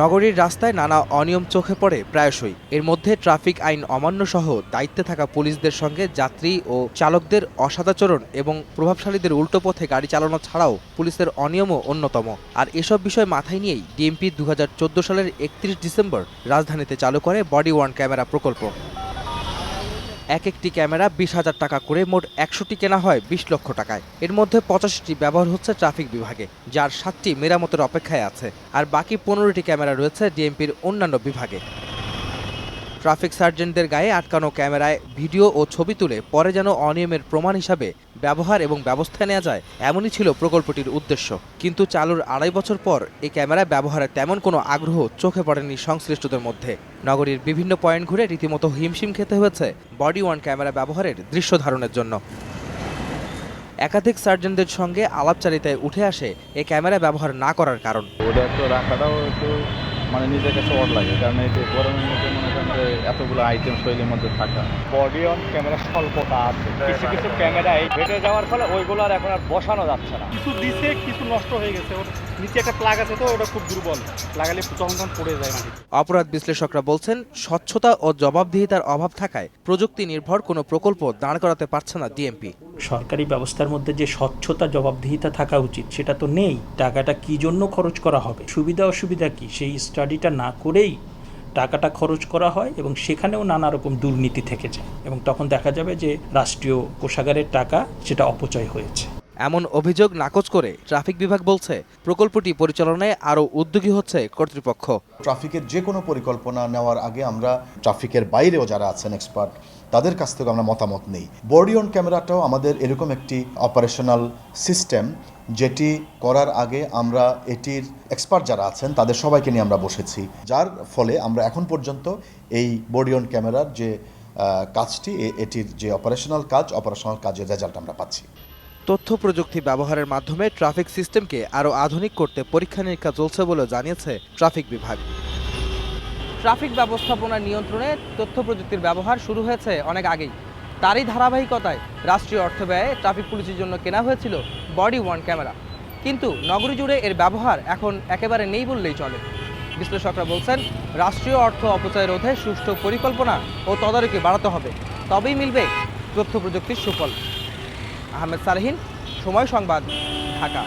নগরীর রাস্তায় নানা অনিয়ম চোখে পড়ে প্রায়শই। এর মধ্যে ট্রাফিক আইন অমান্য সহ দায়িত্বে থাকা পুলিশদের সঙ্গে যাত্রী ও চালকদের অসাদাচরণ এবং প্রভাবশালীদের উল্টো পথে গাড়ি চালানো ছাড়াও পুলিশের অনিয়মও অন্যতম। আর এসব বিষয় মাথায় নিয়েই ডিএমপি দু হাজার চোদ্দ সালের একত্রিশ ডিসেম্বর রাজধানীতে চালু করে বডি ওয়ার্ন ক্যামেরা প্রকল্প। এক একটি ক্যামেরা বিশ হাজার টাকা করে মোট একশোটি কেনা হয় বিশ লক্ষ টাকায়। এর মধ্যে পঁচাশিটি ব্যবহার হচ্ছে ট্রাফিক বিভাগে, যার সাতটি মেরামতের অপেক্ষায় আছে। আর বাকি পনেরোটি ক্যামেরা রয়েছে ডিএমপির অন্যান্য বিভাগে। ট্রাফিক সার্জেন্টদের গায়ে আটকানো ক্যামেরায় ভিডিও ও ছবি তুলে পরে যেন অনিয়মের প্রমাণ হিসাবে ব্যবহার এবং ব্যবস্থা নেওয়া যায়, এমনই ছিল প্রকল্পটির উদ্দেশ্য। কিন্তু চালুর আড়াই বছর পর এই ক্যামেরা ব্যবহারে তেমন কোনো আগ্রহ চোখে পড়েনি সংশ্লিষ্টদের মধ্যে। নগরীর বিভিন্ন পয়েন্ট ঘুরে রীতিমতো হিমশিম খেতে হয়েছে বডি ওয়ান ক্যামেরা ব্যবহারের দৃশ্য ধারণের জন্য। একাধিক সার্জনদের সঙ্গে আলাপচারিতায় উঠে আসে এই ক্যামেরা ব্যবহার না করার কারণ। মানে নিজের কাছে অড লাগে কারণ এই যে গরমের মধ্যে মনে করেন যে এতগুলো আইটেম শৈলীর মধ্যে থাকা। বডি অন ক্যামেরা স্বল্পতা আছে। কিছু কিছু ক্যামেরায় ফেটে যাওয়ার ফলে ওইগুলো আর এখন আর বসানো যাচ্ছে না। কিছু দিছে কিছু নষ্ট হয়ে গেছে। ওর নিচে একটা প্লাগ আছে তো ওটা খুব দুর্বল। লাগালে তখন তখন পড়ে যায় মাটিতে অপরাধ বিশ্লেষকরা বলছেন স্বচ্ছতা ও জবাবদিহিতার অভাব থাকায় প্রযুক্তি নির্ভর কোনো প্রকল্প দাঁড় করাতে পারছে না ডিএমপি সরকারি ব্যবস্থার মধ্যে যে স্বচ্ছতা জবাবদিহিতা থাকা উচিত সেটা তো নেই। টাকাটা কি জন্য খরচ করা হবে? সুবিধা অসুবিধা কি? সেই স্টাডিটা না করেই টাকাটা খরচ করা হয় এবং সেখানেও নানা রকম দুর্নীতি থেকে যায় এবং তখন দেখা যাবে যে রাষ্ট্রীয় কোষাগারের টাকা সেটা অপচয় হয়েছে। এমন অভিযোগ নাকচ করে ট্রাফিক বিভাগ বলছে, প্রকল্পটি পরিচালনায় আরও উদ্যোগী হচ্ছে কর্তৃপক্ষ। ট্রাফিকের যে কোনো পরিকল্পনা নেওয়ার আগে আমরা ট্রাফিকের বাইরেও যারা আছেন এক্সপার্ট তাদের কাছ থেকে আমরা মতামত নেই। বডি অন ক্যামেরাটাও আমাদের এরকম একটি অপারেশনাল সিস্টেম যেটি করার আগে আমরা এটির এক্সপার্ট যারা আছেন, তাদের সবাইকে নিয়ে আমরা বসেছি। যার ফলে আমরা এখন পর্যন্ত এই বডি অন ক্যামেরার যে কাজটি এটির যে অপারেশনাল কাজ অপারেশনাল কাজের রেজাল্ট আমরা পাচ্ছি। তথ্য প্রযুক্তি ব্যবহারের মাধ্যমে ট্রাফিক সিস্টেমকে আরও আধুনিক করতে পরীক্ষা নিরীক্ষা চলছে বলে জানিয়েছে ট্রাফিক বিভাগ। ট্রাফিক ব্যবস্থাপনা নিয়ন্ত্রণে তথ্য প্রযুক্তির ব্যবহার শুরু হয়েছে অনেক আগেই। তারই ধারাবাহিকতায় রাষ্ট্রীয় অর্থ ব্যয়ে ট্রাফিক পুলিশের জন্য কেনা হয়েছিল বডি ওয়ান ক্যামেরা। কিন্তু নগরী জুড়ে এর ব্যবহার এখন একেবারে নেই বললেই চলে। বিশ্লেষকরা বলছেন, রাষ্ট্রীয় অর্থ অপচয় রোধে সুষ্ঠু পরিকল্পনা ও তদারকি বাড়াতে হবে। তবেই মিলবে তথ্য প্রযুক্তির সুফল। আহমেদ সারহিন সময় সংবাদ ঢাকা।